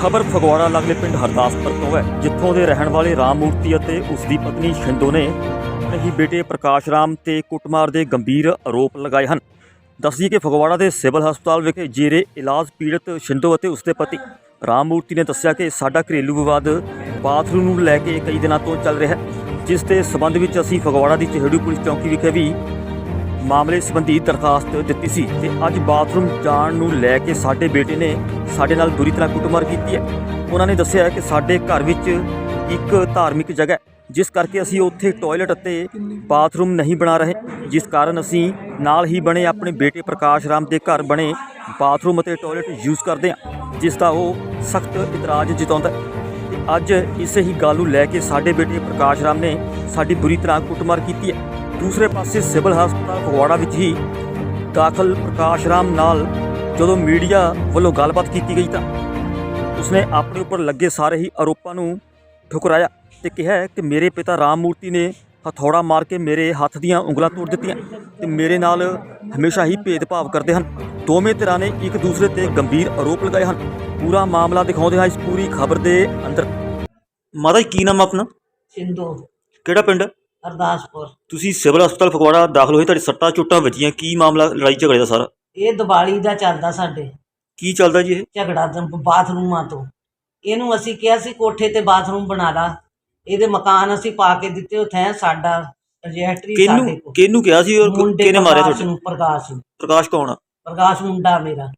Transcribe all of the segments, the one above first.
ਖਬਰ ਫਗਵਾੜਾ ਲਾਗਲੇ ਪਿੰਡ ਹਰਦਾਸਪੁਰ ਤੋਂ ਹੈ, ਜਿੱਥੋਂ ਦੇ ਰਹਿਣ ਵਾਲੇ ਰਾਮ ਮੂਰਤੀ ਅਤੇ ਉਸ ਦੀ ਪਤਨੀ ਸ਼ਿੰਦੋ ਨੇ ਆਪਣੇ ਹੀ ਬੇਟੇ ਪ੍ਰਕਾਸ਼ ਰਾਮ ਤੇ ਕੁੱਟਮਾਰ ਦੇ ਗੰਭੀਰ ਆਰੋਪ ਲਗਾਏ ਹਨ। ਦੱਸਦੀ ਕਿ ਫਗਵਾੜਾ ਦੇ ਸਿਵਲ ਹਸਪਤਾਲ ਵਿਖੇ ਜੇਰੇ ਇਲਾਜ ਪੀੜਤ ਸ਼ਿੰਦੋ ਅਤੇ ਉਸ ਦੇ ਪਤੀ ਰਾਮ ਮੂਰਤੀ ਨੇ ਦੱਸਿਆ ਕਿ ਸਾਡਾ ਘਰੇਲੂ ਵਿਵਾਦ ਬਾਥਰੂਮ ਨੂੰ ਲੈ ਕੇ ਕਈ ਦਿਨਾਂ ਤੋਂ ਚੱਲ ਰਿਹਾ ਹੈ, ਜਿਸ ਦੇ ਸਬੰਧ ਵਿੱਚ ਅਸੀਂ ਫਗਵਾੜਾ ਦੀ ਚਿਹੜੂ ਪੁਲਿਸ ਚੌਕੀ ਵਿਖੇ ਵੀ ਮਾਮਲੇ ਸੰਬੰਧੀ ਦਰਖਾਸਤ ਦਿੱਤੀ ਸੀ ਤੇ ਅੱਜ ਬਾਥਰੂਮ ਜਾਣ ਨੂੰ ਲੈ ਕੇ ਸਾਡੇ ਬੇਟੇ ਨੇ ਸਾਡੇ ਨਾਲ ਬੁਰੀ ਤਰ੍ਹਾਂ ਕੁੱਟਮਾਰ ਕੀਤੀ ਹੈ। ਉਹਨਾਂ ਨੇ ਦੱਸਿਆ ਕਿ ਸਾਡੇ ਘਰ ਵਿੱਚ ਇੱਕ ਧਾਰਮਿਕ ਜਗ੍ਹਾ ਹੈ, ਜਿਸ ਕਰਕੇ ਅਸੀਂ ਉੱਥੇ ਟਾਇਲਟ ਅਤੇ ਬਾਥਰੂਮ ਨਹੀਂ ਬਣਾ ਰਹੇ, ਜਿਸ ਕਾਰਨ ਅਸੀਂ ਨਾਲ ਹੀ ਬਣੇ ਆਪਣੇ ਬੇਟੇ ਪ੍ਰਕਾਸ਼ ਰਾਮ ਦੇ ਘਰ ਬਣੇ ਬਾਥਰੂਮ ਅਤੇ ਟਾਇਲਟ ਯੂਜ਼ ਕਰਦੇ ਹਾਂ, ਜਿਸ ਦਾ ਉਹ ਸਖਤ ਇਤਰਾਜ਼ ਜਤਾਉਂਦਾ ਹੈ। ਅੱਜ ਇਸੇ ਹੀ ਗੱਲ ਨੂੰ ਲੈ ਕੇ ਸਾਡੇ ਬੇਟੇ ਪ੍ਰਕਾਸ਼ ਰਾਮ ਨੇ ਸਾਡੀ ਬੁਰੀ ਤਰ੍ਹਾਂ ਕੁੱਟਮਾਰ ਕੀਤੀ ਹੈ। ਦੂਸਰੇ ਪਾਸੇ ਸਿਵਲ ਹਸਪਤਾਲ ਫਗਵਾੜਾ ਵਿੱਚ ਹੀ ਦਾਖਲ ਪ੍ਰਕਾਸ਼ ਰਾਮ ਨਾਲ ਜਦੋਂ ਮੀਡੀਆ ਵੱਲੋਂ ਗੱਲਬਾਤ ਕੀਤੀ ਗਈ ਤਾਂ ਉਸਨੇ ਆਪਣੇ ਉੱਪਰ ਲੱਗੇ ਸਾਰੇ ਹੀ ਆਰੋਪਾਂ ਨੂੰ ਠੁਕਰਾਇਆ ਤੇ ਕਿਹਾ ਕਿ ਮੇਰੇ ਪਿਤਾ ਰਾਮ ਮੂਰਤੀ ਨੇ ਹਥੌੜਾ ਮਾਰ ਕੇ ਮੇਰੇ ਹੱਥ ਦੀਆਂ ਉਂਗਲਾਂ ਤੋੜ ਦਿੱਤੀਆਂ ਤੇ ਮੇਰੇ ਨਾਲ ਹਮੇਸ਼ਾ ਹੀ ਭੇਦਭਾਵ ਕਰਦੇ ਹਨ। ਦੋਵੇਂ ਧਿਰਾਂ ਨੇ ਇੱਕ ਦੂਸਰੇ ਤੇ ਗੰਭੀਰ ਆਰੋਪ ਲਗਾਏ ਹਨ। ਪੂਰਾ ਮਾਮਲਾ ਦਿਖਾਉਂਦੇ ਹਾਂ ਇਸ ਪੂਰੀ ਖਬਰ ਦੇ ਅੰਦਰ। ਮਾਤਾ ਕੀ ਨਾਮ ਆਪਣਾ? ਸਿੰਧੂ। ਕਿਹੜਾ ਪਿੰਡ? ਅਰਦਾਸਪੁਰ। ਤੁਸੀਂ ਸਿਵਲ ਹਸਪਤਾਲ ਫਗਵਾੜਾ ਦਾਖਲ ਹੋਏ ਤੁਹਾਡੀ ਸੱਟਾਂ ਚੋਟਾਂ ਵੱਜੀਆਂ ਕੀ ਮਾਮਲਾ ਲੜਾਈ ਝਗੜੇ ਦਾ ਸਾਰਾ? ਇਹ ਦੀਵਾਲੀ ਦਾ ਚੱਲਦਾ ਸਾਡੇ। ਕੀ ਚੱਲਦਾ ਜੀ ਇਹ? ਝਗੜਾ ਤਾਂ ਬਾਥਰੂਮਾਂ ਤੋਂ। ਇਹਨੂੰ ਅਸੀਂ ਕਿਹਾ ਸੀ ਕੋਠੇ ਤੇ ਬਾਥਰੂਮ ਬਣਾ ਲਾ। ਇਹਦੇ ਮਕਾਨ ਅਸੀਂ ਪਾ ਕੇ ਦਿੱਤੇ ਉੱਥੇ ਸਾਡਾ ਰਜਿਸਟਰੀ ਸਾਡੇ ਕਿਹਨੂੰ ਕੋਲ। ਕਿਹਨੂੰ ਕਿਹਾ ਸੀ ਔਰ ਮੁੰਡੇ ਕਿਹਨੇ ਮਾਰਿਆ ਪ੍ਰਕਾਸ਼ ਤੁਹਾਡੇ? ਨੂੰ ਪ੍ਰਕਾਸ਼ ਨੂੰ। ਪ੍ਰਕਾਸ਼ ਕੌਣ ਆ? ਪ੍ਰਕਾਸ਼ ਮੁੰਡਾ ਮੇਰਾ।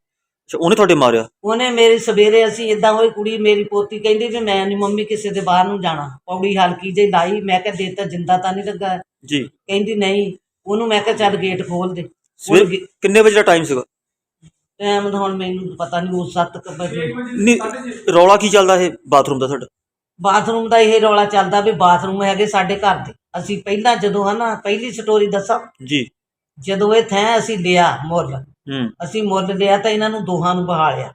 ਅੱਛਾ ਉਹਨੇ ਤੁਹਾਡੇ ਮਾਰਿਆ? ਉਹਨੇ ਮੇਰੀ ਸਵੇਰੇ ਅਸੀਂ ਇਦਾਂ ਹੋਈ ਕੁੜੀ ਮੇਰੀ ਪੋਤੀ ਕਹਿੰਦੀ ਵੀ ਮੈਂ ਨਹੀਂ ਮੰਮੀ ਕਿਸੇ ਦੇ ਬਾਹਰ ਨੂੰ ਜਾਣਾ। ਪੌੜੀ ਹਲਕੀ ਜਿਹੀ ਲਾਈ ਮੈਂ ਕਿਹਾ ਦੇ ਤਾਂ ਜਿੰਦਾ ਤਾਂ ਨਹੀਂ ਲੱਗਾ। ਜੀ। ਕਹਿੰਦੀ ਨਹੀਂ ਉਹਨੂੰ ਮੈਂ ਕਿਹਾ ਚੱਲ ਗੇਟ ਖੋਲ ਦੇ। ਸਵੇਰ ਕਿੰਨੇ ਵਜੇ ਦਾ ਟਾਈਮ ਸੀਗਾ? ਟਾਈਮ ਤਾਂ ਹੁਣ ਮੈਨੂੰ ਪਤਾ ਨਹੀਂ ਉਹ 7 ਵਜੇ। ਨਹੀਂ ਰੌਲਾ ਕੀ ਚੱਲਦਾ ਇਹ ਬਾਥਰੂਮ ਦਾ ਤੁਹਾਡਾ? ਬਾਥਰੂਮ ਦਾ ਇਹ ਰੌਲਾ ਚੱਲਦਾ ਵੀ ਬਾਥਰੂਮ ਹੈਗੇ ਸਾਡੇ ਘਰ ਦੇ। ਅਸੀਂ ਪਹਿਲਾਂ ਜਦੋਂ ਹਨਾ ਪਹਿਲੀ ਸਟੋਰੀ ਦੱਸਾਂ? ਜੀ। ਜਦੋਂ ਇਹ ਥੈਂ ਅਸੀਂ ਲਿਆ ਮੁੱਲ ਅਸੀਂ ਮੁੱਲ ਲਿਆ ਤਾਂ ਇਹਨਾਂ ਨੂੰ ਦੋਹਾਂ ਨੂੰ ਬਹਾਲਿਆ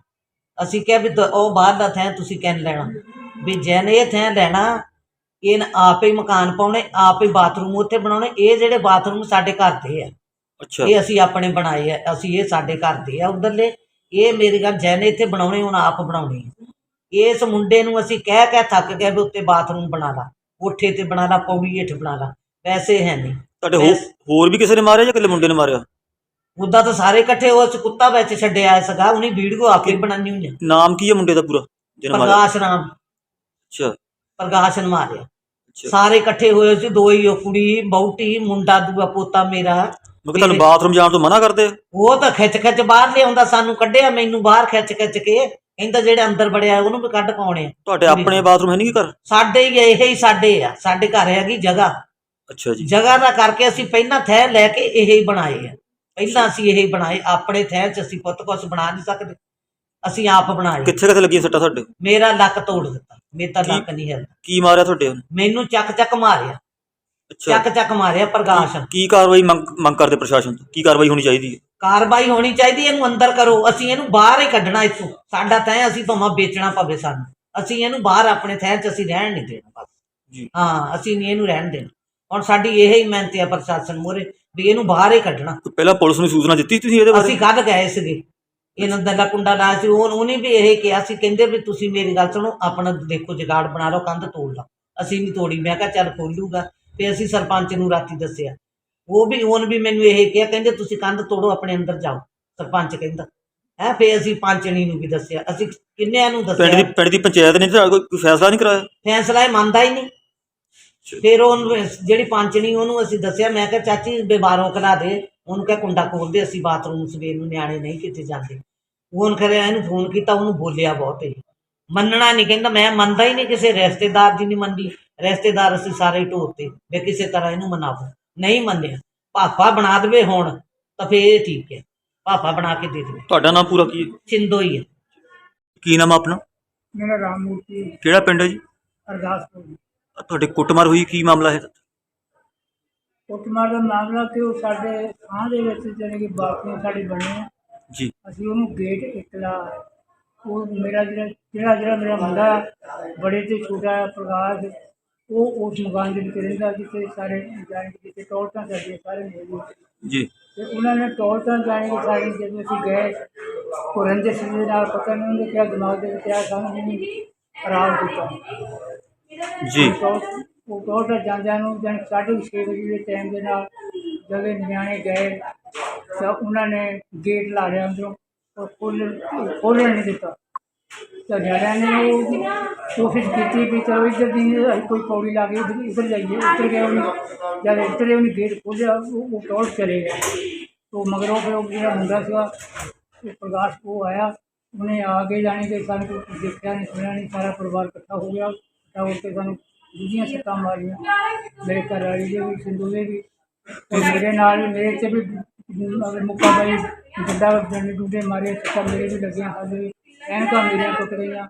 ਅਸੀਂ ਕਿਹਾ ਵੀ ਦ- ਉਹ ਬਾਹਰ ਦਾ ਥੈਂ ਤੁਸੀਂ ਕਿੰਨ ਲੈਣਾ। ਵੀ ਜੈਨ ਇਹ ਥੈਂ ਲੈਣਾ ਇਹਨ ਆਪੇ ਮਕਾਨ ਪਾਉਣੇ ਆਪੇ ਬਾਥਰੂਮ ਉੱਥੇ ਬਣਾਉਣੇ ਇਹ ਜਿਹੜੇ ਬਾਥਰੂਮ ਸਾਡੇ ਘਰ ਦੇ ਆ। ਅੱਛਾ। ਇਹ ਅਸੀਂ ਆਪਣੇ ਬਣਾਏ ਆ ਅਸੀਂ ਇਹ ਸਾਡੇ ਘਰ ਦੇ ਆ ਉਧਰਲੇ। ਇਹ ਮੇਰੀ ਗੱਲ ਜੈਨ ਇੱਥੇ ਬਣਾਉਣੇ ਹੁਣ ਆਪ ਬਣਾਉਣੇ ਆ। ਇਸ ਮੁੰਡੇ ਨੂੰ ਅਸੀਂ ਕਹਿ ਕਹਿ ਥੱਕ ਗਏ ਵੀ ਉੱਤੇ ਬਾਥਰੂਮ ਬਣਾ ਲਾ ਕੋਠੇ ਤੇ ਬਣਾ ਲਾ ਪੌੜੀ ਹੇਠ ਬਣਾ ਲਾ ਪੈਸੇ ਹੈ ਨਹੀਂ। ਤੁਹਾਡੇ ਹੋ-। ਹੋਰ ਵੀ ਕਿਸੇ ਨੇ ਮਾਰਿਆ ਜਾਂ ਇਕੱਲੇ ਮੁੰਡੇ ਨੇ ਮਾਰਿਆ? ਉਦਾਂ ਤਾਂ ਸਾਰੇ ਇਕੱਠੇ ਉਸ ਕੁੱਤਾ ਵਿੱਚ ਛੱਡਿਆ ਸੀਗਾ ਉਹਨੇ ਵੀਡੀਓ ਆਪੇ ਬਣਾਉਣੀ ਹੁੰਦੀ ਨਾਮ ਕੀ ਹੈ ਮੁੰਡੇ ਦਾ ਪੂਰਾ? ਜਿਹਨੇ ਮਾਰਿਆ? ਪ੍ਰਕਾਸ਼ ਨਾਮ। ਅੱਛਾ। ਪ੍ਰਕਾਸ਼ ਨੇ ਮਾਰਿਆ। ਅੱਛਾ। ਸਾਰੇ ਇਕੱਠੇ ਹੋਏ ਸੀ ਦੋ ਹੀ ਉਹ ਕੁੜੀ ਬੌਟੀ ਮੁੰਡਾ ਦੂਆ ਪੋਤਾ ਮੇਰਾ। ਮੈਂ ਕਿਹਾ ਤੁਹਾਨੂੰ ਬਾਥਰੂਮ ਜਾਣ ਤੋਂ ਮਨਾ ਕਰਦੇ? ਆ? ਉਹ ਤਾਂ ਖਿੱਚ ਖਿੱਚ ਬਾਹਰ ਲਿਆਉਂਦਾ ਸਾਨੂੰ ਕੱਢਿਆ ਮੈਨੂੰ ਬਾਹਰ ਖਿੱਚ ਖਿੱਚ ਕੇ। ਕਹਿੰਦਾ ਜਿਹੜੇ ਅੰਦਰ ਵੜਿਆ ਉਹਨੂੰ ਵੀ ਕੱਢ ਪਾਉਣੇ ਆ। ਤੁਹਾਡੇ ਆਪਣੇ ਬਾਥਰੂਮ ਹੈ ਨਹੀਂ ਘਰ? ਸਾਡੇ ਹੀ ਇਹ ਹੀ ਸਾਡੇ ਆ। ਸਾਡੇ ਘਰ ਹੈਗੀ ਜਗ੍ਹਾ। ਅੱਛਾ ਜੀ। ਜਗ੍ਹਾ ਦਾ ਕਰਕੇ ਅਸੀਂ ਪਹਿਲਾਂ ਥੈ ਲੈ ਕੇ ਇਹ ਹੀ ਬਣਾਏ ਆ। ਪਹਿਲਾਂ ਅਸੀਂ ਇਹ ਬਣਾਏ ਆਪਣੇ ਥੈ 'ਚ ਅਸੀਂ ਪੁੱਤ ਕੁਛ ਬਣਾ ਨਹੀਂ ਸਕਦੇ। ਅਸੀਂ ਆਪ ਬਣਾਏ। ਕਿੱਥੇ ਕਿੱਥੇ ਲੱਗੀਆਂ ਸੱਟਾਂ ਤੁਹਾਡੇ? ਮੇਰਾ ਲੱਕ ਤੋੜ ਦਿੱਤਾ। ਮੇਰਾ ਤਾਂ? ਲੱਕ ਨਹੀਂ ਹਿਲਦਾ। ਕੀ ਮਾਰਿਆ ਤੁਹਾਡੇ ਉਹਨੇ? ਮੈਨੂੰ ਚੱਕ ਚੱਕ ਮਾਰਿਆ। ਅੱਛਾ। ਚੱਕ ਚੱਕ ਮਾਰਿਆ ਪ੍ਰਕਾਸ਼। ਕੀ ਕਾਰਵਾਈ ਮੰਗ ਮੰਗ ਕਰਦੇ ਪ੍ਰਸ਼ਾਸਨ ਤੋਂ? ਕੀ ਕਾਰਵਾਈ ਹੋਣੀ ਚਾਹੀਦੀ ਹੈ? ਕਾਰਵਾਈ ਹੋਣੀ ਚਾਹੀਦੀ ਇਹਨੂੰ ਅੰਦਰ ਕਰੋ। ਅਸੀਂ ਇਹਨੂੰ ਬਾਹਰ ਹੀ ਕੱਢਣਾ ਇੱਥੋਂ। ਸਾਡਾ ਤੈਅ ਅਸੀਂ ਭਾਵੇਂ ਵੇਚਣਾ ਪਵੇ ਸਾਨੂੰ। ਅਸੀਂ ਇਹਨੂੰ ਬਾਹਰ ਆਪਣੇ ਥੈਂ 'ਚ ਅਸੀਂ ਰਹਿਣ ਨਹੀਂ ਦੇਣਾ ਬਸ। ਜੀ। ਹਾਂ ਅਸੀਂ ਨਹੀਂ ਇਹਨੂੰ ਰਹਿਣ ਦੇਣਾ। ਹੁਣ ਸਾਡੀ ਇਹ ਹੀ ਮਿਹਨਤ ਹੈ ਪ੍ਰਸ਼ਾਸਨ ਮੋਰੇ ਵੀ ਇਹਨੂੰ ਬਾਹਰ ਹੀ ਕੱਢਣਾ। ਪਹਿਲਾਂ ਪੁਲਿਸ ਨੂੰ ਸੂਚਨਾ ਦਿੱਤੀ ਤੁਸੀਂ ਇਹਦੇ ਬਾਰੇ? ਅਸੀਂ ਕੱਢ ਗਏ ਸੀਗੇ। ਇਹਨਾਂ ਦਾ ਕੁੰਡਾ ਲਾਇਆ ਸੀ ਉਹ ਉਹਨੇ ਵੀ ਇਹ ਕਿਹਾ ਸੀ ਕਹਿੰਦੇ ਵੀ ਤੁਸੀਂ ਮੇਰੀ ਗੱਲ ਸੁਣੋ ਆਪਣਾ ਦੇਖੋ ਜਗਾੜ ਬਣਾ ਲਓ ਕੰਧ ਤੋੜ ਲਓ। ਅਸੀਂ ਨਹੀਂ ਤੋੜੀ ਮੈਂ ਕਿਹਾ ਚੱਲ ਖੋਲੂਗਾ। ਤੇ ਅਸੀਂ ਸਰਪੰਚ ਨੂੰ ਰਾਤੀ ਦੱਸਿਆ। ਉਹ ਵੀ ਉਹਨ ਵੀ ਮੈਨੂੰ ਇਹ ਕਿਹਾ ਕਹਿੰਦੇ ਤੁਸੀਂ ਕੰਧ ਤੋੜੋ ਆਪਣੇ ਅੰਦਰ ਜਾਓ। ਸਰਪੰਚ ਕਹਿੰਦਾ। ਹੈ ਫੇ ਅਸੀਂ ਪੰਚਣੀ ਨੂੰ ਵੀ ਦੱਸਿਆ। ਅਸੀਂ ਕਿੰਨਿਆਂ ਨੂੰ ਪਿੰਡ ਦੀ ਦੱਸਿਆ? ਪਿੰਡ ਦੀ ਪੰਚਾਇਤ ਨੇ ਕੋਈ ਕੋਈ ਫੈਸਲਾ ਨਹੀਂ ਕਰਾਇਆ? ਫੈਸਲਾ ਇਹ ਮੰਨਦਾ ਹੀ ਨਹੀਂ। ਫਿਰ ਉਹਨੂੰ ਜਿਹੜੀ ਪੰਚਣੀ ਉਹਨੂੰ ਅਸੀਂ ਦੱਸਿਆ ਮੈਂ ਕਿਹਾ ਚਾਚੀ ਬਿਮਾਰੋਂ ਕਲਾ ਦੇ। ਉਹਨੂੰ ਕਿਹਾ ਕੁੰਡਾ ਖੋਲ ਦੇ ਅਸੀਂ ਬਾਥਰੂਮ ਸਵੇਰ ਨੂੰ ਨਿਆਣੇ ਨਹੀਂ ਕਿਤੇ ਜਾਂਦੇ। ਉਹਨ ਕਰਿਆ ਇਹਨੂੰ ਫੋਨ ਕੀਤਾ ਉਹਨੂੰ ਬੋਲਿਆ ਬਹੁਤ ਹੀ। ਮੰਨਣਾ ਨਹੀਂ ਕਹਿੰਦਾ ਮੈਂ ਮੰਨਦਾ ਹੀ ਨਹੀਂ ਕਿਸੇ ਰਿਸ਼ਤੇਦਾਰ ਦੀ ਨਹੀਂ ਮੰਨਦੀ। ਰਿਸ਼ਤੇਦਾਰ ਅਸੀਂ ਸਾਰੇ ਢੋਤੇ ਵੀ ਕਿਸੇ ਤਰ੍ਹਾਂ ਇਹਨੂੰ ਮਨਾਵੋ। ਨਹੀਂ ਮੰਨਿਆ। ਪਾਪਾ ਬਣਾ ਦੇਵੇ ਹੁਣ ਤਾਂ ਫੇਰ ਠੀਕ ਹੈ। ਪਾਪਾ ਬਣਾ ਕੇ ਦੇ ਦੇਵੇ। ਤੁਹਾਡਾ ਨਾਮ ਪੂਰਾ ਕੀ ਹੈ? ਸਿੰਦੋ ਹੀ ਹੈ। ਕੀ ਨਾਮ ਆ ਆਪਣਾ? ਮੇਰਾ ਰਾਮ ਮੂਰਤੀ ਕਿਹੜਾ ਪਿੰਡ ਹੈ ਜੀ? ਅਰਦਾਸਪੁਰ। ਤੁਹਾਡੇ ਕੁੱਟਮਾਰ ਹੋਈ ਕੀ ਮਾਮਲਾ ਹੈ? ਕੁੱਟਮਾਰ ਦਾ ਮਾਮਲਾ ਕਿ ਉਹ ਸਾਡੇ ਥਾਂ ਦੇ ਵਿੱਚ ਜਿਹੜੇ ਕਿ ਬਾਥਰੂਮ ਸਾਡੇ ਬਣੇ ਆ ਜੀ। ਅਸੀਂ ਉਹਨੂੰ ਗੇਟ ਇਕਲਾ ਉਹ ਮੇਰਾ ਜਿਹੜਾ ਜਿਹੜਾ ਜਿਹੜਾ ਮੇਰਾ ਮੁੰਡਾ ਬੜੇ ਤੇ ਛੋਟਾ ਪ੍ਰਕਾਸ਼ ਉਹ ਉਸ ਮਕਾਨ ਦੇ ਵਿੱਚ ਰਹਿੰਦਾ ਜਿੱਥੇ ਸਾਰੇ ਜਾਣ ਕੇ ਜਿੱਥੇ ਟੋਲਟਾਂ ਚੱਲਦੀਆਂ ਸਾਰੇ ਮਿਲਦੇ ਜੀ। ਤੇ ਉਹਨਾਂ ਨੇ ਟੋਲਟਾਂ ਜਾਣ ਕੇ ਸਾਰੇ ਜਦੋਂ ਅਸੀਂ ਗਏ ਉਹ ਰੰਜਿਸ਼ ਦੇ ਨਾਲ ਪਤਾ ਨਹੀਂ ਉਹਨੇ ਕਿਹਾ ਦਿਮਾਗ ਦੇ ਵਿੱਚ ਆ ਸਾਨੂੰ ਵੀ ਖਰਾਬ ਕੀਤਾ। ਜੀ ਉਹ ਉਹ ਟੋਟਲ ਜਾਂਦਿਆਂ ਨੂੰ ਜਨ ਸਾਢੇ ਛੇ ਵਜੇ ਦੇ ਟਾਈਮ ਦੇ ਨਾਲ ਜਦੋਂ ਨਿਆਣੇ ਗਏ ਤਾਂ ਉਹਨਾਂ ਨੇ ਗੇਟ ਲਾ ਲਿਆ ਅੰਦਰੋਂ ਉਹ ਖੋਲ੍ਹਣ ਖੋਲ੍ਹਣ ਨਹੀਂ ਦਿੱਤਾ ਤਾਂ ਨਿਆਣਿਆਂ ਨੇ ਉਹ ਕੋਸ਼ਿਸ਼ ਕੀਤੀ ਵੀ ਚਲੋ ਇੱਧਰ ਦੀ ਅਸੀਂ ਕੋਈ ਪੌੜੀ ਲਾ ਕੇ ਇੱਧਰ ਇੱਧਰ ਜਾਈਏ ਉੱਤਰ ਗਏ ਉਹਨੇ ਜਦ ਉੱਤਰੇ ਉਹਨੇ ਗੇਟ ਖੋਲ੍ਹਿਆ ਉਹ ਉਹ ਟੋਲ ਚਲੇ ਗਏ ਤੋਂ ਮਗਰੋਂ ਫਿਰ ਉਹ ਜਿਹੜਾ ਮੁੰਡਾ ਸੀਗਾ ਉਹ ਪ੍ਰਕਾਸ਼ ਉਹ ਆਇਆ ਉਹਨੇ ਆ ਕੇ ਜਾਣੇ ਕਿ ਸਾਨੂੰ ਕੁਛ ਦੇਖਿਆ ਨਹੀਂ ਸੁਣਿਆ ਨਹੀਂ ਸਾਰਾ ਪਰਿਵਾਰ ਇਕੱਠਾ ਤਾਂ ਗਿਆ ਇਕੱਠਾ ਸਾਨੂੰ ਦੂਜੀਆਂ ਸੱਟਾਂ ਮਾਰੀਆਂ। ਮੇਰੇ ਘਰ ਵਾਲੀ ਦੇ ਵੀ, ਸਿੰਧੂ ਦੇ ਵੀ। ਤੇ ਮੇਰੇ ਨਾਲ, ਮੇਰੇ ਤੇ ਵੀ ਅਗਰ ਮੁੱਕਾ ਬਾਈ ਜਿੱਦਾਂ ਜਣੇ ਡੂਡੇ ਮਾਰੇ ਸੱਟਾਂ ਮੇਰੇ ਵੀ ਲੱਗੀਆਂ ਹਾਲੇ ਐਨਕਾਂ ਮੇਰੀਆਂ ਟੁੱਟ ਗਈਆਂ।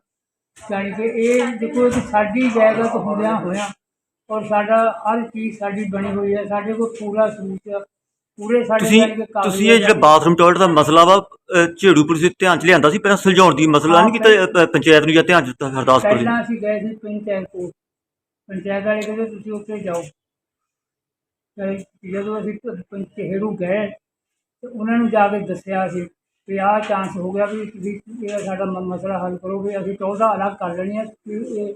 ਜਾਣੀ ਕਿ ਇਹ ਦੇਖੋ ਕਿ ਸਾਡੀ ਜਾਇਦਾਦ ਹੁੰਦਿਆਂ ਹੋਇਆ ਔਰ ਸਾਡਾ ਹਰ ਚੀਜ਼ ਸਾਡੀ ਬਣੀ ਹੋਈ ਹੈ। ਸਾਡੇ ਕੋਲ ਪੂਰਾ ਸਬੂਤ ਪੂਰੇ ਸਾਡੇ ਤੁਸੀਂ ਕਿ ਕਾਗਜ਼ ਤੁਸੀਂ ਇਹ ਜਿਹੜਾ ਬਾਥਰੂਮ ਟਾਇਲਟ ਦਾ ਮਸਲਾ ਵਾ ਝੇੜੂ ਪੁਲਿਸ ਦੇ ਧਿਆਨ ਚ ਲਿਆਂਦਾ ਸੀ ਪਹਿਲਾਂ ਸੁਲਝਾਉਣ ਦੀ ਮਸਲਾ ਨਹੀਂ ਕੀਤਾ ਪ- ਪੰਚਾਇਤ ਨੂੰ ਜਾਂ ਧਿਆਨ ਚ ਦਿੱਤਾ ਹਰਦਾਸਪੁਰ ਜੀ। ਪਹਿਲਾਂ ਅਸੀਂ ਗਏ ਸੀ ਪੰਚਾਇਤ ਕੋਲ। ਪੰਚਾਇਤ ਵਾਲੇ ਕਹਿੰਦੇ ਤੁਸੀਂ ਉੱਥੇ ਜਾਓ। ਤੇ ਜਦੋਂ ਅਸੀਂ ਪੰਚੇਰੂ ਗਏ ਤੇ ਉਹਨਾਂ ਨੂੰ ਜਾ ਕੇ ਦੱਸਿਆ ਸੀ ਵੀ ਆਹ ਚਾਂਸ ਹੋ ਗਿਆ ਵੀ ਤੁਸੀਂ ਇਹ ਸਾਡਾ ਮ- ਮਸਲਾ ਹੱਲ ਕਰੋ ਵੀ ਅਸੀਂ ਚੌਦਾਂ ਅਲੱਗ ਕਰ ਲੈਣੀ ਹੈ ਵੀ ਇਹ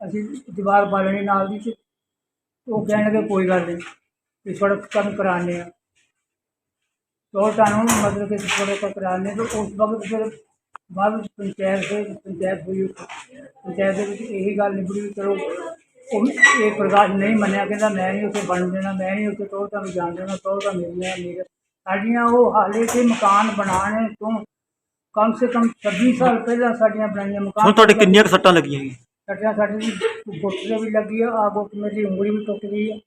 ਅਸੀਂ ਦੀਵਾਰ ਪਾ ਲੈਣੀ ਨਾਲ ਦੀ ਤੇ ਉਹ ਕਹਿਣਗੇ ਕੋਈ ਗੱਲ ਨਹੀਂ ਵੀ ਸੜਕ ਕੰਮ ਕਰਾਣੇ ਆ तो कानून मतलब कि थोड़े को कराने तो उस वक्त फिर ਬਾਅਦ ਵਿੱਚ ਪੰਚਾਇਤ ਦੇ ਪੰਚਾਇਤ ਹੋਈ ਪੰਚਾਇਤ ਦੇ ਵਿੱਚ ਇਹੀ ਗੱਲ ਨਿਬੜੀ ਵੀ ਚਲੋ ਉਹ ਇਹ ਪ੍ਰਕਾਸ਼ ਨਹੀਂ ਮੰਨਿਆ ਕਹਿੰਦਾ ਮੈਂ ਨਹੀਂ ਉੱਥੇ ਬਣ ਦੇਣਾ ਮੈਂ ਨਹੀਂ ਉੱਥੇ ਤੋੜ ਤਾਂ ਜਾਣ ਦੇਣਾ ਤੋੜ ਤਾਂ ਮੇਰੀਆਂ ਮੇਰੇ ਸਾਡੀਆਂ ਉਹ ਹਾਲੇ ਤੇ ਮਕਾਨ ਬਣਾਉਣ ਤੋਂ ਕਮ ਸੇ ਕਮ 26 ਸਾਲ ਪਹਿਲਾਂ ਸਾਡੀਆਂ ਬਣਾਈਆਂ ਹੁਣ ਮਕਾਨ ਤੁਹਾਡੇ ਕਿੰਨੀਆਂ ਕੁ ਸੱਟਾਂ ਲੱਗੀਆਂ ਜੀ ਸੱਟਾਂ ਸਾਡੀ ਗੁੱਟ ਤੇ ਵੀ ਲੱਗੀ ਆ ਆ ਗੁੱਟ ਮੇਰੀ ਉਂਗਲੀ ਵੀ ਟੁੱਟ ਗਈ ਆ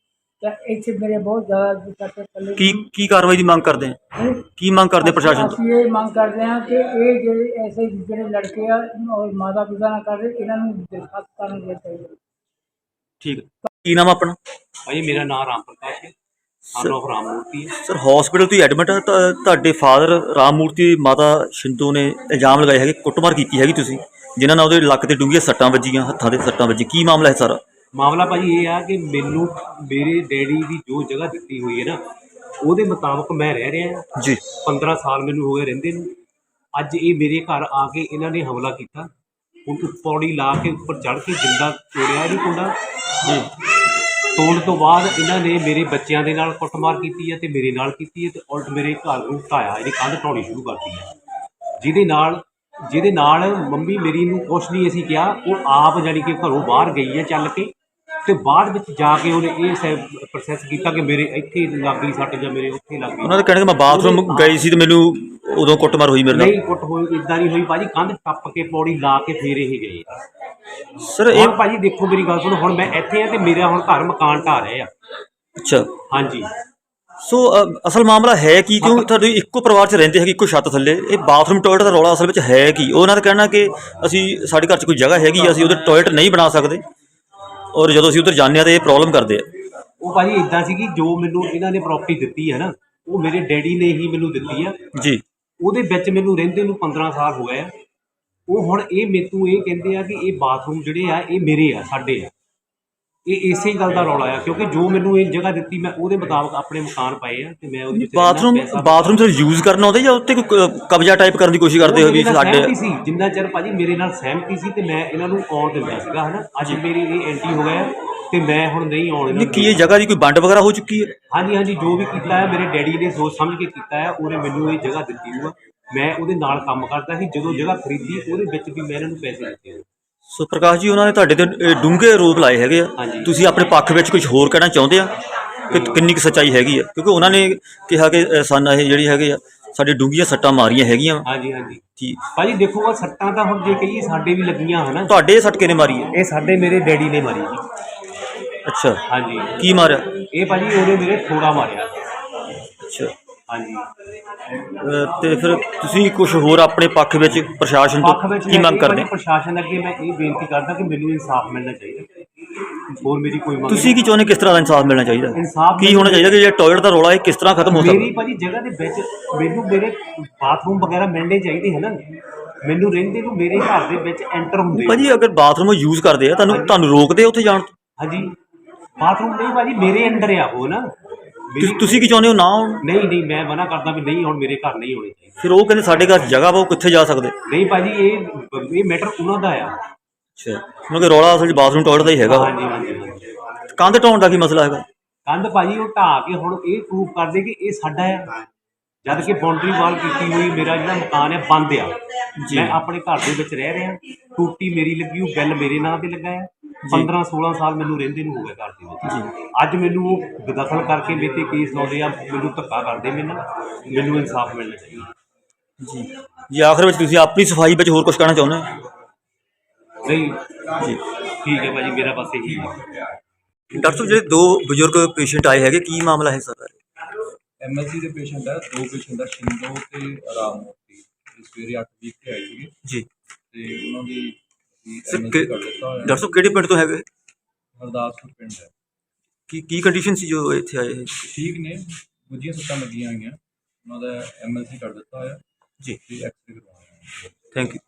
ਤੇ ਇੱਥੇ ਮੇਰੇ ਬਹੁਤ ਜ਼ਿਆਦਾ ਸੱਟ ਥੱਲੇ ਕੀ ਕੀ ਕਾਰਵਾਈ ਦੀ ਮੰਗ ਕਰਦੇ ਆ? ਹੈਂ? ਕੀ ਮੰਗ ਕਰਦੇ ਆ ਪ੍ਰਸ਼ਾਸਨ ਤੋਂ? ਅਸੀਂ ਇਹ ਮੰਗ ਕਰਦੇ ਹਾਂ ਕਿ ਇਹ ਜਿਹੜੇ ਐਸੇ ਜਿਹੜੇ ਲੜਕੇ ਆ ਔਰ ਮਾਤਾ ਪਿਤਾ ਨਾ ਕਰਦੇ ਇਹਨਾਂ ਨੂੰ ਦਰਖਾਸਤ ਕਰਨ ਦੇ ਚਾਹੀਦਾ ਠੀਕ ਹੈ। ਕੀ ਨਾਮ ਆ ਆਪਣਾ? ਭਾਈ ਮੇਰਾ ਨਾਮ ਰਾਮ ਪ੍ਰਕਾਸ਼ ਹੈ। ਸਨ ਆਫ ਰਾਮ ਮੂਰਤੀ ਹੈ ਸਰ ਹਸਪੀਟਲ ਤੋਂ ਐਡਮਿਟ ਤੁਹਾਡੇ ਫਾਦਰ ਰਾਮ ਮੂਰਤੀ ਮਾਤਾ ਸ਼ਿੰਦੂ ਨੇ ਇਲਜ਼ਾਮ ਲਗਾਏ ਹੈਗੇ ਕੁੱਟਮਾਰ ਕੀਤੀ ਹੈਗੀ ਤੁਸੀਂ ਜਿਨ੍ਹਾਂ ਨਾਲ ਉਹਦੇ ਲੱਕ ਤੇ ਡੂੰਘੀਆਂ ਸੱਟਾਂ ਵੱਜੀਆਂ ਹੱਥਾਂ ਤੇ ਸੱਟਾਂ ਵੱਜੀ ਕੀ ਮਾਮਲਾ ਹੈ ਸਾਰਾ? ਮਾਮਲਾ ਭਾਜੀ ਇਹ ਆ ਕਿ ਮੈਨੂੰ ਮੇਰੇ ਡੈਡੀ ਦੀ ਜੋ ਜਗ੍ਹਾ ਦਿੱਤੀ ਹੋਈ ਹੈ ਨਾ ਉਹਦੇ ਮੁਤਾਬਕ ਮੈਂ ਰਹਿ ਰਿਹਾ ਹਾਂ। ਜੀ। 15 ਸਾਲ ਮੈਨੂੰ ਹੋ ਗਏ ਰਹਿੰਦੇ ਨੂੰ। ਅੱਜ ਇਹ ਮੇਰੇ ਘਰ ਆ ਕੇ ਇਹਨਾਂ ਨੇ ਹਮਲਾ ਕੀਤਾ। ਉਹ ਪੌੜੀ ਲਾ ਕੇ ਉੱਪਰ ਚੜ੍ਹ ਕੇ ਜਿੰਦਾ ਤੋੜਿਆ ਇਹਦੀ ਕੁੰਡਾ। ਜੀ। ਤੋੜਨ ਤੋਂ ਬਾਅਦ ਇਹਨਾਂ ਨੇ ਮੇਰੇ ਬੱਚਿਆਂ ਦੇ ਨਾਲ ਕੁੱਟਮਾਰ ਕੀਤੀ ਹੈ ਤੇ ਮੇਰੇ ਨਾਲ ਕੀਤੀ ਹੈ ਤੇ ਉਲਟ ਮੇਰੇ ਘਰ ਨੂੰ ਢਾਇਆ ਇਹਦੀ ਕੰਧ ਢਾਉਣੀ ਸ਼ੁਰੂ ਕਰਤੀ ਹੈ। ਜਿਹਦੇ ਨਾਲ ਜਿਹਦੇ ਨਾਲ ਮੰਮੀ ਮੇਰੀ ਨੂੰ ਕੁਛ ਨਹੀਂ ਅਸੀਂ ਕਿਹਾ ਉਹ ਆਪ ਜਾਣੀ ਕਿ ਘਰੋਂ ਬਾਹਰ ਗਈ ਹੈ ਚੱਲ ਕੇ। ਤੇ ਬਾਅਦ ਵਿੱਚ ਜਾ ਕੇ ਉਹਨੇ ਇਹ ਪ੍ਰੋਸੈਸ ਕੀਤਾ ਕਿ ਮੇਰੇ ਇੱਥੇ ਲੱਗ ਗਈ ਸੱਟ ਜਾਂ ਮੇਰੇ ਉੱਥੇ ਲੱਗ ਗਈ। ਉਹਨਾਂ ਦਾ ਕਹਿਣਾ ਕਿ ਮੈਂ ਬਾਥਰੂਮ ਗਈ ਸੀ ਤੇ ਮੈਨੂੰ ਉਦੋਂ ਕੁੱਟਮਾਰ ਹੋਈ ਮੇਰੇ ਨਾਲ। ਨਹੀਂ ਕੁੱਟ ਹੋਈ ਇਦਾਂ ਨਹੀਂ ਹੋਈ ਭਾਜੀ ਕੰਧ ਟੱਪ ਕੇ ਪੌੜੀ ਲਾ ਕੇ ਫੇਰ ਇਹ ਗਏ। ਸਰ ਇਹ ਭਾਜੀ ਦੇਖੋ ਮੇਰੀ ਗੱਲ ਸੁਣੋ ਹੁਣ ਮੈਂ ਇੱਥੇ ਆ ਤੇ ਮੇਰਾ ਹੁਣ ਘਰ ਮਕਾਨ ਢਾ ਰਹੇ ਆ। ਅੱਛਾ। ਹਾਂਜੀ। ਸੋ ਅਸਲ ਮਾਮਲਾ ਹੈ ਕੀ? ਕਿਉਂ ਤੁਹਾਡੇ ਇੱਕੋ ਪਰਿਵਾਰ 'ਚ ਰਹਿੰਦੇ ਹੈਗੇ ਇੱਕੋ ਛੱਤ ਥੱਲੇ? ਇਹ ਬਾਥਰੂਮ ਟਾਇਲਟ ਦਾ ਰੌਲਾ ਅਸਲ ਵਿੱਚ ਹੈ ਕੀ? ਉਹਨਾਂ ਦਾ ਕਹਿਣਾ ਕਿ ਅਸੀਂ ਸਾਡੇ ਘਰ 'ਚ ਕੋਈ ਜਗ੍ਹਾ ਹੈਗੀ ਆ, ਅਸੀਂ ਉਹਦੇ ਟਾਇਲਟ ਨਹੀਂ ਬਣਾ ਸਕਦੇ। ਔਰ ਜਦੋਂ ਅਸੀਂ ਉੱਧਰ ਜਾਂਦੇ ਆ ਤੇ ਇਹ ਪ੍ਰੋਬਲਮ ਕਰਦੇ ਆ। ਉਹ ਭਾਜੀ ਇਦਾਂ ਸੀ ਕਿ ਜੋ ਮੈਨੂੰ ਇਹਨਾਂ ਨੇ ਪ੍ਰਾਪਰਟੀ ਦਿੱਤੀ ਹੈ ਨਾ ਉਹ ਮੇਰੇ ਡੈਡੀ ਨੇ ਹੀ ਮੈਨੂੰ ਦਿੱਤੀ ਆ। ਜੀ। ਉਹਦੇ ਵਿੱਚ ਮੈਨੂੰ ਰਹਿੰਦੇ ਨੂੰ 15 ਸਾਲ ਹੋ ਗਏ ਆ। ਉਹ ਹੁਣ ਇਹ ਮੇਤੂ ਇਹ ਕਹਿੰਦੇ ਆ ਕਿ ਇਹ ਬਾਥਰੂਮ ਜਿਹੜੇ ਆ ਇਹ ਮੇਰੇ ਆ ਸਾਡੇ ਆ। ਇਹ ਇਸੇ ਗੱਲ ਦਾ ਰੌਲਾ ਆ ਕਿਉਂਕਿ ਜੋ ਮੈਨੂੰ ਇਹ ਜਗ੍ਹਾ ਦਿੱਤੀ ਮੈਂ ਉਹਦੇ ਮੁਤਾਬਕ ਆਪਣੇ ਮਕਾਨ ਪਾਏ ਆ ਤੇ ਮੈਂ ਉਹਦੇ ਵਿੱਚ ਬਾਥਰੂਮ ਬਾਥਰੂਮ ਸਿਰ ਯੂਜ਼ ਕਰਨਾ ਆਉਂਦਾ ਜਾਂ ਉੱਤੇ ਕੋਈ ਕਬਜ਼ਾ ਟਾਈਪ ਕਰਨ ਦੀ ਕੋਸ਼ਿਸ਼ ਕਰਦੇ ਹੋ ਵੀ ਸਾਡੇ ਸੀ ਜਿੰਨਾ ਚਿਰ ਭਾਜੀ ਮੇਰੇ ਨਾਲ ਸਹਿਮਤੀ ਸੀ ਤੇ ਮੈਂ ਇਹਨਾਂ ਨੂੰ ਆਉਣ ਦਿੰਦਾ ਸੀਗਾ ਹਨਾ? ਅੱਜ ਮੇਰੀ ਇਹ ਐਂਟਰੀ ਹੋ ਗਿਆ ਤੇ ਮੈਂ ਹੁਣ ਨਹੀਂ ਆਉਣ ਦਿੰਦਾ। ਕੀ ਇਹ ਜਗ੍ਹਾ ਦੀ ਕੋਈ ਵੰਡ ਵਗੈਰਾ ਹੋ ਚੁੱਕੀ ਹੈ? ਹਾਂਜੀ ਹਾਂਜੀ ਜੋ ਵੀ ਕੀਤਾ ਹੈ ਮੇਰੇ ਡੈਡੀ ਨੇ ਸੋਚ ਸਮਝ ਕੇ ਕੀਤਾ ਹੈ ਉਹਨੇ ਮੈਨੂੰ ਇਹ ਜਗ੍ਹਾ ਦਿੱਤੀ ਹੋਆ ਮੈਂ ਉਹਦੇ ਨਾਲ ਕੰਮ ਕਰਦਾ ਸੀ ਜਦੋਂ ਜਗ੍ਹਾ ਖਰੀਦੀ ਉਹਦੇ ਵਿੱਚ ਵੀ ਮੈਂ ਇਹਨਾਂ ਨੂੰ ਪੈਸੇ ਦਿੱਤੇ। ਸੋ ਪ੍ਰਕਾਸ਼ ਜੀ ਉਹਨਾਂ ਨੇ ਤੁਹਾਡੇ ਤੇ ਡੂੰਘੇ ਆਰੋਪ ਲਾਏ ਹੈਗੇ ਆ। ਹਾਂਜੀ। ਤੁਸੀਂ ਆਪਣੇ ਪੱਖ ਵਿੱਚ ਕੁਝ ਹੋਰ ਕਹਿਣਾ ਚਾਹੁੰਦੇ ਆ? ਕਿ ਕਿੰਨੀ ਕੁ ਸੱਚਾਈ ਹੈਗੀ ਆ? ਕਿਉਂਕਿ ਉਹਨਾਂ ਨੇ ਕਿਹਾ ਕਿ ਅ, ਸਾਨੂੰ ਇਹ ਜਿਹੜੀ ਹੈਗੇ ਆ ਸਾਡੇ ਡੂੰਘੀਆਂ ਸੱਟਾਂ ਮਾਰੀਆਂ ਹੈਗੀਆਂ। ਵਾਂ। ਹਾਂਜੀ ਹਾਂਜੀ। ਜੀ। ਭਾਜੀ ਦੇਖੋ ਉਹ ਸੱਟਾਂ ਤਾਂ ਹੁਣ ਜੇ ਕਹੀਏ ਸਾਡੇ ਵੀ ਲੱਗੀਆਂ ਹਨਾ? ਤੁਹਾਡੇ ਸੱਟ ਕਿਨੇ ਮਾਰੀ ਹੈ ਇਹ ਸਾਡੇ ਮੇਰੇ ਡੈਡੀ ਨੇ ਮਾਰੀ ਜੀ। ਅੱਛਾ। ਹਾਂਜੀ। ਕੀ ਮਾਰਿਆ? ਇਹ ਭਾਜੀ ਉਹਨੇ ਮੇਰੇ ਥੋੜਾ ਮਾਰਿਆ। ਅੱਛਾ। ਹਾਂਜੀ। ਅ, ਤੇ ਫਿਰ ਤੁਸੀਂ ਕੁਝ ਹੋਰ ਆਪਣੇ ਪੱਖ ਵਿੱਚ ਪ੍ਰਸ਼ਾਸਨ ਪੱਖ ਤੋਂ ਵਿੱਚ ਕੀ ਮੈਂ ਮੰਗ ਇਹ ਕਰਦੇ? ਪ੍ਰਸ਼ਾਸਨ ਅੱਗੇ ਮੈਂ ਇਹ ਬੇਨਤੀ ਕਰਦਾ ਕਿ ਮੈਨੂੰ ਇਨਸਾਫ ਮਿਲਣਾ ਚਾਹੀਦਾ। ਹੋਰ ਮੇਰੀ ਕੋਈ ਮੰਗ ਤੁਸੀਂ ਕੀ ਚਾਹੁੰਦੇ ਕਿਸ ਤਰ੍ਹਾਂ ਦਾ ਇਨਸਾਫ ਮਿਲਣਾ ਚਾਹੀਦਾ? ਇਨਸਾਫ ਕੀ ਹੋਣਾ ਚਾਹੀਦਾ ਕਿ ਜਿਹੜਾ ਟਾਇਲਟ ਦਾ ਰੌਲਾ ਇਹ ਕਿਸ ਤਰ੍ਹਾਂ ਖਤਮ ਹੋ ਮੇਰੀ ਸਕਦਾ ਭਾਜੀ ਜਗ੍ਹਾ ਦੇ ਵਿੱਚ ਮੈਨੂੰ ਮੇਰੇ ਬਾਥਰੂਮ ਵਗੈਰਾ ਮਿਲਣੇ ਚਾਹੀਦੇ ਹਨ ਮੈਨੂੰ ਰਹਿੰਦੇ ਨੂੰ ਮੇਰੇ ਘਰ ਦੇ ਵਿੱਚ ਐਂਟਰ ਹੁੰਦੇ ਭਾਜੀ ਅਗਰ ਬਾਥਰੂਮ ਯੂਜ਼ ਕਰਦੇ ਆ ਤੁਹਾਨੂੰ ਤੁਹਾਨੂੰ ਰੋਕਦੇ ਆ ਉੱਥੇ ਜਾਣ ਤੋਂ? ਹਾਂਜੀ। ਬਾਥਰੂਮ ਨਹੀਂ ਭਾਜੀ ਮੇਰੇ ਅੰਦਰ ਆ ਉਹ ਨਾ। ਤੁਸੀਂ- ਤੁਸੀਂ ਕੀ ਚਾਹੁੰਦੇ ਹੋ ਨਾ ਆਉਣ? ਨਹੀਂ ਨਹੀਂ ਮੈਂ ਮਨਾ ਕਰਦਾ ਵੀ ਨਹੀਂ ਹੁਣ ਮੇਰੇ ਘਰ ਨਹੀਂ ਹੋਣੇ ਚਾਹੀਦੇ। ਫਿਰ ਉਹ ਕਹਿੰਦੇ ਸਾਡੇ ਘਰ ਜਗ੍ਹਾ ਵਾ ਉਹ ਕਿੱਥੇ ਜਾ ਸਕਦੇ? ਨਹੀਂ ਭਾਜੀ ਇਹ ਇਹ ਮੈਟਰ ਉਹਨਾਂ ਦਾ ਆ। ਅੱਛਾ ਕਿਉਂਕਿ ਰੌਲਾ ਅਸਲ 'ਚ ਬਾਥਰੂਮ ਟਾਇਲਟ ਦਾ ਹੀ ਹੈਗਾ। ਹਾਂਜੀ ਹਾਂਜੀ ਹਾਂਜੀ। ਕੰਧ ਢਾਉਣ ਦਾ ਕੀ ਮਸਲਾ ਹੈਗਾ? ਕੰਧ ਭਾਜੀ ਉਹ ਢਾਹ ਕੇ ਹੁਣ ਇਹ ਪ੍ਰੂਫ ਕਰਦੇ ਕਿ ਇਹ ਸਾਡਾ ਆ। ਜਦ ਕਿ ਬਾਉਂਡਰੀ ਵਾਲ ਕੀਤੀ ਹੋਈ ਮੇਰਾ ਜਿਹੜਾ ਮਕਾਨ ਹੈ ਬੰਦ ਆ। ਮੈਂ ਆਪਣੇ ਘਰ ਦੇ ਵਿੱਚ ਰਹਿ ਰਿਹਾ। ਟੂਟੀ ਮੇਰੀ ਲੱਗੀ ਉਹ ਬਿੱਲ ਮੇਰੇ ਨਾਂ ਤੇ ਲੱਗਾ ਹੈ 15 16 ਸਾਲ ਮੈਨੂੰ ਰਹਿੰਦੇ ਨੂੰ ਹੋ ਗਏ ਘਰ ਦੇ ਵਿੱਚ। ਅੱਜ ਮੈਨੂੰ ਉਹ ਬੇਦਖਲ ਕਰਕੇ ਮੇਰੇ ਤੇ ਕੇਸ ਲਾਉਂਦੇ ਆ ਮੈਨੂੰ ਧੱਕਾ ਕਰਦੇ ਮੈਨੂੰ ਮੈਨੂੰ ਇਨਸਾਫ ਮਿਲਣਾ ਚਾਹੀਦਾ। ਜੀ। ਜੀ ਆਖਰ ਵਿੱਚ ਤੁਸੀਂ ਆਪਣੀ ਸਫ਼ਾਈ ਵਿੱਚ ਹੋਰ ਕੁਝ ਕਹਿਣਾ ਚਾਹੁੰਦੇ ਹੋ? ਨਹੀਂ। ਜੀ। ਠੀਕ ਹੈ ਭਾਜੀ ਮੇਰਾ ਬਸ ਇਹੀ ਹੈ। ਡਾਕਟਰ ਸਾਹਿਬ ਜਿਹੜੇ ਦੋ ਬਜ਼ੁਰਗ ਪੇਸ਼ੈਂਟ ਆਏ ਹੈਗੇ ਕੀ ਮਾਮਲਾ ਹੈ ਸਰ ਐਮਐਸਜੀ ਦੇ ਪੇਸ਼ੈਂਟ ਹੈ ਦੋ ਪੇਸ਼ੈਂਟ ਹੈ ਸ਼ਿੰਦੋ ਤੇ ਆਰਾਮ ਮੂਰਤੀ। ਸਵੇਰੇ 8 ਵੀਕ ਤੇ ਆਏ ਸੀਗੇ। ਜੀ। ਤੇ ਉਹਨਾਂ ਦੀ ਦੱਸੋ ਕਿਹੜੇ ਪਿੰਡ ਤੋਂ ਹੈਗੇ? ਹਰਦਾਸਪੁਰ ਪਿੰਡ ਹੈ। ਕੀ ਕੀ ਕੰਡੀਸ਼ਨ ਸੀ ਜੋ ਇੱਥੇ ਆਏ ਠੀਕ ਨੇ ਗੁੱਜੀਆਂ ਸੱਟਾਂ ਲੱਗੀਆਂ ਆਈਆਂ ਉਹਨਾਂ ਦਾ ਐਮਐਲਸੀ ਕਰ ਦਿੱਤਾ ਹੋਇਆ। ਜੀ। ਜੀ ਐਕਸਰੇ ਥੈਂਕ ਯੂ